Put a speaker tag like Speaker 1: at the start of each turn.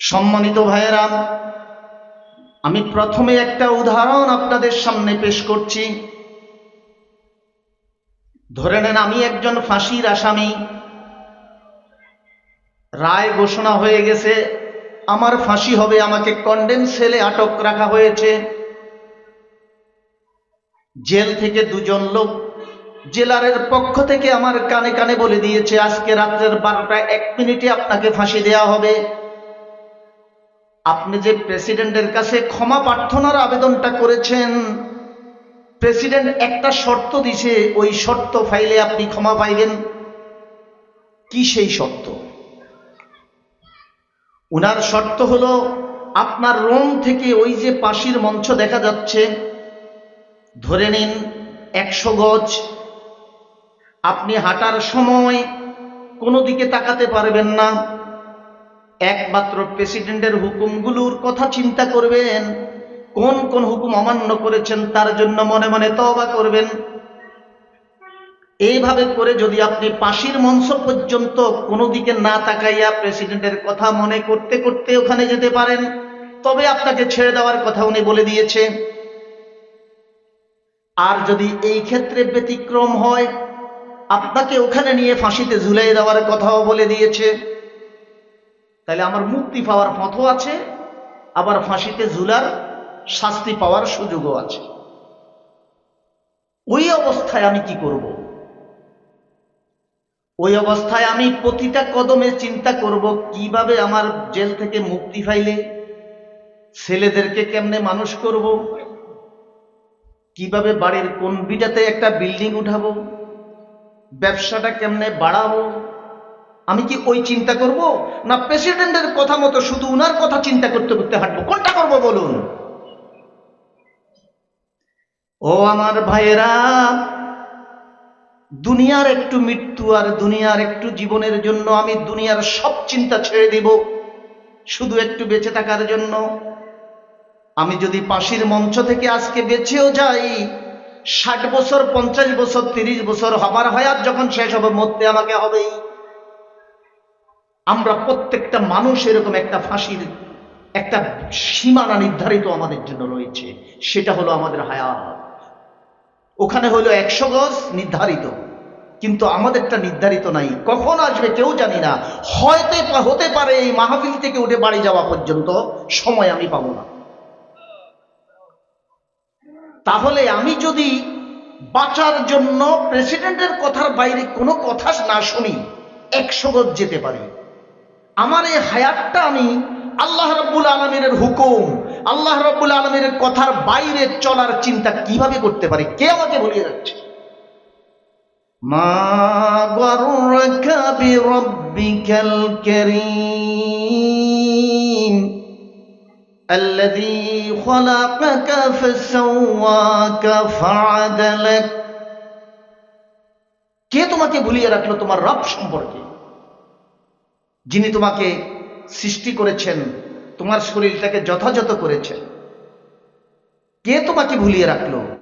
Speaker 1: সম্মানিত ভাইয়েরা, আমি প্রথমে একটা উদাহরণ আপনাদের সামনে পেশ করছি। ধরে নেন আমি একজন ফাঁসির আসামি। রায় ঘোষণা হয়ে গেছে, আমার ফাঁসি হবে, আমাকে কন্ডেম সেলে আটক রাখা হয়েছে। জেল থেকে দুজন লোক জেলারের পক্ষ থেকে আমার কানে কানে বলে দিয়েছে, আজকে রাত্রের বারোটা এক মিনিটে আপনাকে ফাঁসি দেওয়া হবে। আপনি যে প্রেসিডেন্টের কাছে ক্ষমা প্রার্থনার আবেদনটা করেছেন, প্রেসিডেন্ট একটা শর্ত দিছে, ওই শর্ত ফাইলে আপনি ক্ষমা পাইবেন। কি সেই শর্ত? উনার শর্ত হলো, আপনার রোম থেকে ওই যে পাশির মঞ্চ দেখা যাচ্ছে, ধরে নিন একশো গজ। আপনি হাঁটার সময় কোনো দিকে তাকাতে পারবেন না। একমাত্র প্রেসিডেন্টের হুকুমগুলোর কথা চিন্তা করবেন। কোন কোন হুকুম অমান্য করেছেন, তার জন্য মনে মনে তবা করবেন। এইভাবে করে যদি আপনি পাশির মঞ্চ পর্যন্ত কোনো দিকে না তাকাইয়া প্রেসিডেন্টের কথা মনে করতে করতে ওখানে যেতে পারেন, তবে আপনাকে ছেড়ে দেওয়ার কথা উনি বলে দিয়েছে। আর যদি এই ক্ষেত্রে ব্যতিক্রম হয়, আপনাকে ওখানে নিয়ে ফাঁসিতে ঝুলাই দেওয়ার কথাও বলে দিয়েছে। তাহলে আমার মুক্তি পাওয়ার পথও আছে, আবার ফাঁসিতে ঝুলার শাস্তি পাওয়ার সুযোগও আছে। ওই অবস্থায় আমি কি করব? ওই অবস্থায় আমি প্রতিটা কদমে চিন্তা করব, কীভাবে আমার জেল থেকে মুক্তি পাইলে ছেলেদেরকে কেমনে মানুষ করব? কীভাবে বাড়ির কোন বিটাতে একটা বিল্ডিং উঠাবো? ব্যবসাটা কেমনে বাড়াবো? আমি কি ওই চিন্তা করব? না প্রেসিডেন্টের কথা মতো শুধু উনার কথা চিন্তা করতে করতে হাঁটবো? কোনটা করব বলুন? ও আমার ভাইয়েরা, দুনিয়ার একটু মৃত্যু আর দুনিয়ার একটু জীবনের জন্য আমি দুনিয়ার সব চিন্তা ছেড়ে দিব। শুধু একটু বেঁচে থাকার জন্য। আমি যদি পাশের মঞ্চ থেকে আজকে বেঁচেও যাই, ষাট বছর, পঞ্চাশ বছর, তিরিশ বছর হবার হয়াত যখন শেষ হবে, মরতে আমাকে হবেই। আমরা প্রত্যেকটা মানুষ এরকম একটা ফাঁসির একটা সীমানা নির্ধারিত আমাদের জন্য রয়েছে। সেটা হলো আমাদের হায়াত। ওখানে হলো একশো গজ নির্ধারিত। কিন্তু আমাদেরটা নির্ধারিত নাই। কখন আসবে কেউ জানি না। হয়তো হতে পারে এই মাহফিল থেকে উঠে বাড়ি যাওয়া পর্যন্ত। সময় আমি পাবো না। তাহলে আমি যদি বাঁচার জন্য প্রেসিডেন্টের কথার বাইরে কোনো কথা না শুনি, একশো গজ যেতে পারি। আমার এই হায়াতটা আমি আল্লাহ রব্বুল আলমিনের হুকুম আল্লাহ রব্বুল আলমিনের কথার বাইরে চলার চিন্তা কিভাবে করতে পারি কে আমাকে বলিয়ে যাচ্ছে মা গরুরকা বিরব্বিকাল কারীম الذي خلقك فسواك فعدلك কে তোমাকে ভুলিয়ে রাখলো তোমার রব সম্পর্কে যিনি তোমাকে সৃষ্টি করেছেন তোমার শরীরটাকে যথাযথ করেছেন। কে তোমাকে ভুলিয়ে রাখল?